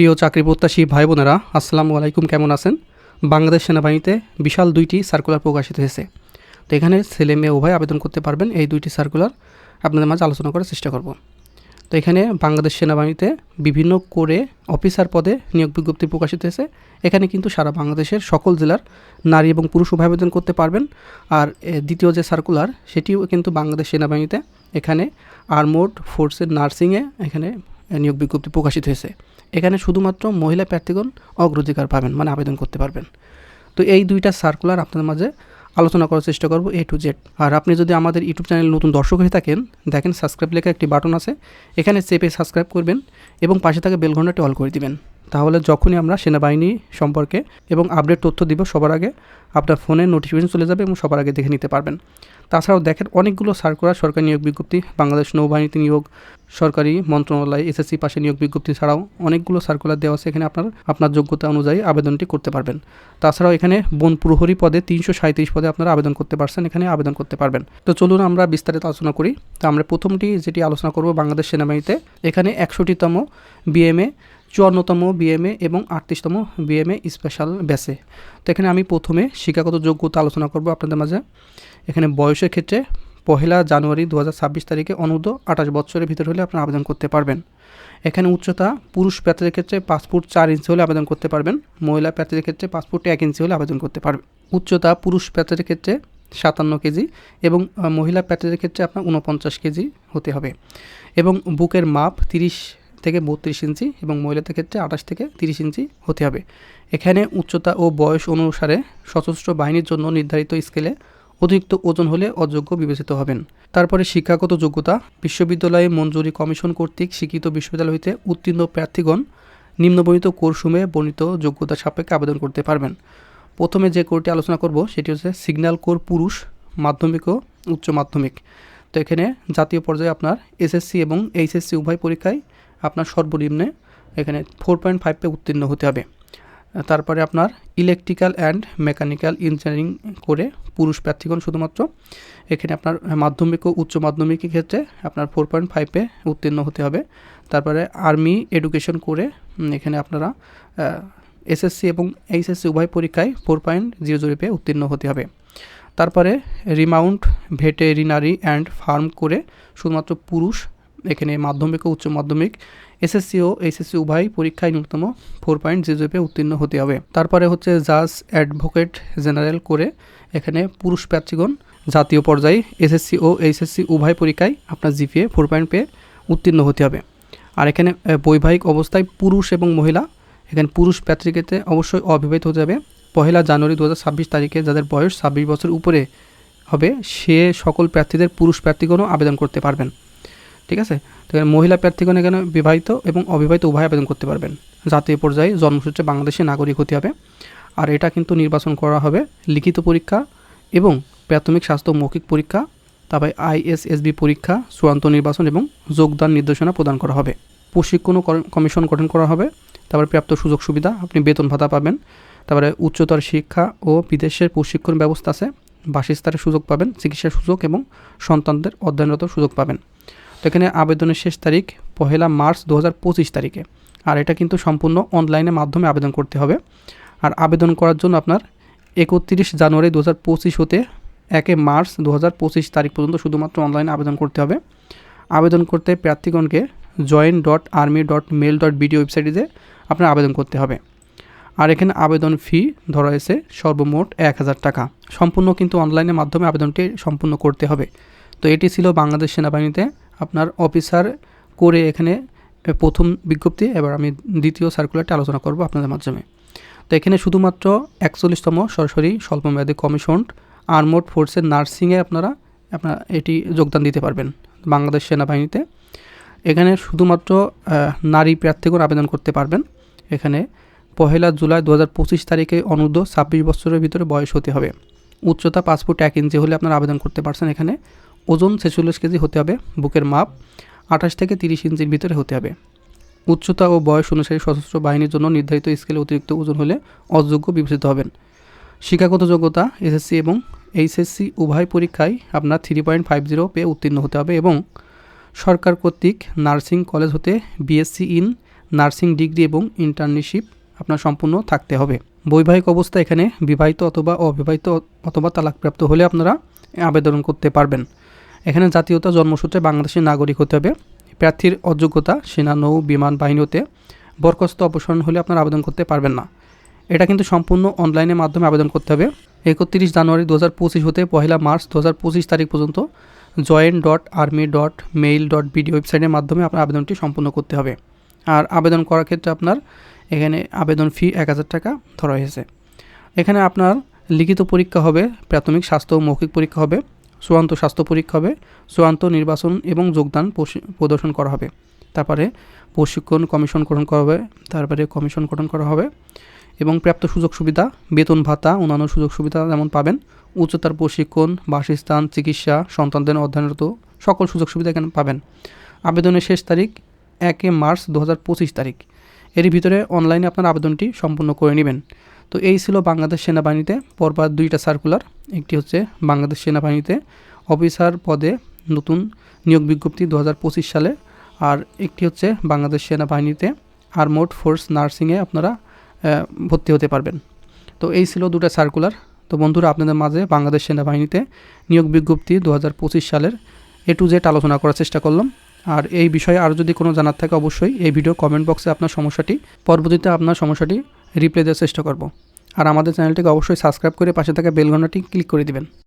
প্রিয় চাকরি প্রত্যাশী ভাই বোনেরা আসসালামু আলাইকুম, কেমন আছেন? বাংলাদেশ সেনাবাহিনীতে বিশাল দুইটি সার্কুলার প্রকাশিত হয়েছে। তো এখানে ছেলে মেয়ে উভয় আবেদন করতে পারবেন এই দুইটি সার্কুলার। আপনাদের মাঝে আলোচনা করার চেষ্টা করব। তো এখানে বাংলাদেশ সেনাবাহিনীতে বিভিন্ন করে অফিসার পদে নিয়োগ বিজ্ঞপ্তি প্রকাশিত হয়েছে। এখানে কিন্তু সারা বাংলাদেশের সকল জেলার নারী এবং পুরুষ উভয় আবেদন করতে পারবেন। আর দ্বিতীয় যে সার্কুলার, সেটিও কিন্তু বাংলাদেশ সেনাবাহিনীতে এখানে আর্মোড ফোর্সের নার্সিংয়ে এখানে নিয়োগ বিজ্ঞপ্তি প্রকাশিত হয়েছে। এখানে শুধুমাত্র মহিলা প্রার্থীগণ অগ্রাধিকার পাবেন মানে আবেদন করতে পারবেন। তো এই দুইটা সার্কুলার আপনাদের মাঝে আলোচনা করার চেষ্টা করব এ টু জেড আর আপনি যদি আমাদের ইউটিউব চ্যানেল নতুন দর্শক হয়ে থাকেন, দেখেন সাবস্ক্রাইব লেখা একটি বাটন আছে, এখানে চেপে সাবস্ক্রাইব করবেন এবং পাশে থাকা বেল ঘন্টাটি অল করে দিবেন। তাহলে যখনই আমরা সেনাবাহিনী সম্পর্কে এবং আপডেট তথ্য দিব সবার আগে, আপনার ফোনে নোটিফিকেশন চলে যাবে এবং সবার আগে দেখে নিতে পারবেন। তাছাড়াও দেখেন অনেকগুলো সার্কুলার সরকারি নিয়োগ বিজ্ঞপ্তি, বাংলাদেশ নৌবাহিনীতে নিয়োগ, সরকারি মন্ত্রণালয় এসএসসি পাশে নিয়োগ বিজ্ঞপ্তি ছাড়াও অনেকগুলো সার্কুলার দেওয়া আছে, এখানে আপনার আপনার যোগ্যতা অনুযায়ী আবেদনটি করতে পারবেন। তাছাড়াও এখানে বন প্রহরী পদে তিনশো সাঁত্রিশ পদে আপনারা আবেদন করতে পারছেন, এখানে আবেদন করতে পারবেন। তো চলুন আমরা বিস্তারিত আলোচনা করি। তো আমরা প্রথমটি যেটি আলোচনা করব বাংলাদেশ সেনাবাহিনীতে, এখানে একষট্টিতম বিএমএ চুয়ান্নতম বিএমএ এবং আটত্রিশতম বিএমএ স্পেশাল ব্যাসে তো এখানে আমি প্রথমে শিক্ষাগত যোগ্যতা আলোচনা করব আপনাদের মাঝে। এখানে বয়সের ক্ষেত্রে পহেলা জানুয়ারি দু হাজার ছাব্বিশ তারিখে অনুর্ধ আঠাশ বছরের ভিতর হলে আপনারা আবেদন করতে পারবেন। এখানে উচ্চতা পুরুষ প্রার্থীদের ক্ষেত্রে পাঁচ চার ইঞ্চি হলে আবেদন করতে পারবেন। মহিলা প্রার্থীদের ক্ষেত্রে পাঁচ এক ইঞ্চি হলে আবেদন করতে পারবেন। উচ্চতা পুরুষ প্রার্থীদের ক্ষেত্রে সাতান্ন কেজি এবং মহিলা প্রার্থীদের ক্ষেত্রে আপনার উনপঞ্চাশ কেজি হতে হবে। এবং বুকের মাপ তিরিশ থেকে বত্রিশ ইঞ্চি এবং মহিলাদের ক্ষেত্রে আঠাশ থেকে তিরিশ ইঞ্চি হতে হবে। এখানে উচ্চতা ও বয়স অনুসারে সশস্ত্র বাহিনীর জন্য নির্ধারিত স্কেলে অতিরিক্ত ওজন হলে অযোগ্য বিবেচিত হবেন। তারপরে শিক্ষাগত যোগ্যতা, বিশ্ববিদ্যালয়ে মঞ্জুরি কমিশন কর্তৃক স্বীকৃত বিশ্ববিদ্যালয় হইতে উত্তীর্ণ প্রার্থীগণ নিম্নবর্ণিত কোর্সসমূহে বর্ণিত যোগ্যতা সাপেক্ষে আবেদন করতে পারবেন। প্রথমে যে কোরটি আলোচনা করব, সেটি হচ্ছে সিগন্যাল কোর পুরুষ, মাধ্যমিক ও উচ্চ মাধ্যমিক। তো এখানে জাতীয় পর্যায়ে আপনার এসএসসি এবং এইচএসসি উভয় পরীক্ষায় আপনার সর্বনিম্নে এখানে ফোর পয়েন্ট ফাইভে উত্তীর্ণ হতে হবে। তারপরে আপনার ইলেকট্রিক্যাল অ্যান্ড মেকানিক্যাল ইঞ্জিনিয়ারিং করে পুরুষ প্রার্থীগণ শুধুমাত্র, এখানে আপনার মাধ্যমিক ও উচ্চ মাধ্যমিকের ক্ষেত্রে আপনার ফোর পয়েন্ট ফাইভে উত্তীর্ণ হতে হবে। তারপরে আর্মি এডুকেশন করে এখানে আপনারা এসএসসি এবং এইচএসসি উভয় পরীক্ষায় ফোর পয়েন্ট জিরো জিরো পেয়ে উত্তীর্ণ হতে হবে। তারপরে রিমাউন্ট ভেটেরিনারি অ্যান্ড ফার্ম করে শুধুমাত্র পুরুষ এখানে মাধ্যমিক ও উচ্চ মাধ্যমিক, এসএসসি ও এইচএসসি উভয় পরীক্ষায় ন্যূনতম ফোর পয়েন্ট জিরো পেয়ে উত্তীর্ণ হতে হবে। তারপরে হচ্ছে জাজ অ্যাডভোকেট জেনারেল করে এখানে পুরুষ প্রার্থীগণ জাতীয় পর্যায়ে এসএসসি ও এইচএসসি উভয় পরীক্ষায় আপনার জিপিএ ফোর পয়েন্ট পেয়ে উত্তীর্ণ হতে হবে। আর এখানে বৈবাহিক অবস্থায় পুরুষ এবং মহিলা, এখানে পুরুষ ক্ষেত্রে অবশ্যই অবিবাহিত হতে হবে। পহেলা জানুয়ারি দু হাজার ছাব্বিশ তারিখে যাদের বয়স ছাব্বিশ বছর উপরে হবে, সে সকল প্রার্থীদের পুরুষ প্রার্থীগণও আবেদন করতে পারবেন। ঠিক আছে? তো এখানে মহিলা প্রার্থীগণ এখানে বিবাহিত এবং অবিবাহিত উভয় আবেদন করতে পারবেন। জাতীয় পর্যায়ে জন্মসূত্রে বাংলাদেশে নাগরিক হতে হবে। আর এটা কিন্তু নির্বাচন করা হবে লিখিত পরীক্ষা এবং প্রাথমিক স্বাস্থ্য মৌখিক পরীক্ষা, তারপরে আইএসএসবি পরীক্ষা, চূড়ান্ত নির্বাচন এবং যোগদান নির্দেশনা প্রদান করা হবে। প্রশিক্ষণ কমিশন গঠন করা হবে। তারপরে প্রাপ্ত সুযোগ সুবিধা, আপনি বেতন ভাতা পাবেন। তারপরে উচ্চতর শিক্ষা ও বিদেশের প্রশিক্ষণ ব্যবস্থা আছে। বাসস্থানের সুযোগ পাবেন, চিকিৎসার সুযোগ এবং সন্তানদের অধ্যয়নরত সুযোগ পাবেন। তো এখানে আবেদনের শেষ তারিখ পহেলা মার্চ দু হাজার পঁচিশ তারিখে। আর এটা কিন্তু সম্পূর্ণ অনলাইনের মাধ্যমে আবেদন করতে হবে। আর আবেদন করার জন্য আপনার একত্রিশ জানুয়ারি দু হাজার পঁচিশ হতে একে মার্চ দু হাজার পঁচিশ তারিখ পর্যন্ত শুধুমাত্র অনলাইনে আবেদন করতে হবে। আবেদন করতে প্রার্থীগণকে join dot army dot mail dot BD ওয়েবসাইটে আপনার আবেদন করতে হবে। আর এখানে আবেদন ফি ধরা হয়েছে সর্বমোট এক হাজার টাকা। সম্পূর্ণ কিন্তু অনলাইনের মাধ্যমে আবেদনটি সম্পূর্ণ করতে হবে। তো এটি ছিল বাংলাদেশ সেনাবাহিনীতে আপনার অফিসার করে এখানে প্রথম বিজ্ঞপ্তি, এবার আমি দ্বিতীয় সার্কুলারটি আলোচনা করব আপনাদের মাধ্যমে। তো এখানে শুধুমাত্র একচল্লিশতম সরাসরি স্বল্পমেয়াদী কমিশন আর্মড ফোর্সের নার্সিংয়ে আপনারা আপনারা এটি যোগদান দিতে পারবেন বাংলাদেশ সেনাবাহিনীতে। এখানে শুধুমাত্র নারী প্রার্থীগণ আবেদন করতে পারবেন। এখানে পহেলা জুলাই দু হাজার পঁচিশ তারিখে অনূর্ধ্ব ছাব্বিশ বছরের ভিতরে বয়স হতে হবে। উচ্চতা পাসপোর্ট এক ইঞ্চি হলে আপনারা আবেদন করতে পারছেন এখানে। ওজন ছেচল্লিশ কেজি হতে হবে, বুকের মাপ আঠাশ থেকে তিরিশ ইঞ্চির ভিতরে হতে হবে। উচ্চতা ও বয়স অনুসারে সশস্ত্র বাহিনীর জন্য নির্ধারিত স্কেলে অতিরিক্ত ওজন হলে অযোগ্য বিবেচিত হবেন। শিক্ষাগত যোগ্যতা এসএসসি এবং এইচএসসি উভয় পরীক্ষায় আপনার থ্রি পয়েন্ট ফাইভ জিরো পেয়ে উত্তীর্ণ হতে হবে এবং সরকার কর্তৃক নার্সিং কলেজ হতে বিএসসি ইন নার্সিং ডিগ্রি এবং ইন্টার্নশিপ আপনার সম্পূর্ণ থাকতে হবে। বৈবাহিক অবস্থা এখানে বিবাহিত অথবা অবিবাহিত অথবা তালাকপ্রাপ্ত হলে আপনারা আবেদন করতে পারবেন। এখানে জাতীয়তা জন্মসূত্রে বাংলাদেশের নাগরিক হতে হবে। প্রার্থীর অযোগ্যতা, সেনা, নৌ, বিমান বাহিনীতে বরখাস্ত অপসারণ হলে আপনারা আবেদন করতে পারবেন না। এটা কিন্তু সম্পূর্ণ অনলাইনের মাধ্যমে আবেদন করতে হবে। একত্রিশ জানুয়ারি দু হাজার পঁচিশ হতে পহেলা মার্চ দু হাজার পঁচিশ তারিখ পর্যন্ত join dot army dot mail dot BD ওয়েবসাইটের মাধ্যমে আপনার আবেদনটি সম্পূর্ণ করতে হবে। আর আবেদন করার ক্ষেত্রে আপনার এখানে আবেদন ফি এক হাজার টাকা ধরা হয়েছে। এখানে আপনার লিখিত পরীক্ষা হবে, প্রাথমিক স্বাস্থ্য ও মৌখিক পরীক্ষা হবে। চূড়ান্ত স্বাস্থ্য পরীক্ষা হবে, চূড়ান্ত নির্বাচন এবং যোগদান প্রদর্শন করা হবে। তারপরে প্রশিক্ষণ কমিশন গঠন করা হবে, তারপরে কমিশন গঠন করা হবে এবং প্রাপ্ত সুযোগ সুবিধা, বেতন ভাতা, অন্যান্য সুযোগ সুবিধা যেমন পাবেন, উচ্চতার প্রশিক্ষণ, বাসস্থান, চিকিৎসা, সন্তানদের অধ্যয়নরত সকল সুযোগ সুবিধা এখানে পাবেন। আবেদনের শেষ তারিখ একে মার্চ দু হাজার পঁচিশ তারিখ। এর ভিতরে অনলাইনে আপনার আবেদনটি সম্পূর্ণ করে নেবেন। তো এই ছিল বাংলাদেশ সেনাবাহিনীতে, পরপর দুইটা সার্কুলার একটি হচ্ছে বাংলাদেশ সেনাবাহিনীতে। অফিসার পদে নতুন নিয়োগ বিজ্ঞপ্তি দু হাজার পঁচিশ সালে, আর একটি হচ্ছে বাংলাদেশ সেনাবাহিনীতে আর্মোড ফোর্স নার্সিংয়ে আপনারা ভর্তি হতে পারবেন। তো এই ছিল দুটো সার্কুলার তো বন্ধুরা, আপনাদের মাঝে বাংলাদেশ সেনাবাহিনীতে নিয়োগ বিজ্ঞপ্তি দু হাজার পঁচিশ সালের এ টু জেড আলোচনা করার চেষ্টা করলাম। আর এই বিষয়ে আরও যদি কোনো জানার থাকে, অবশ্যই এই ভিডিও কমেন্ট বক্সে আপনার সমস্যাটি, পরবর্তীতে আপনার সমস্যাটি রিপ্লাই দেওয়ার চেষ্টা করব। আর আমাদের চ্যানেলটিকে অবশ্যই সাবস্ক্রাইব করে পাশে থাকা বেলঘন্টাটি ক্লিক করে দিবেন।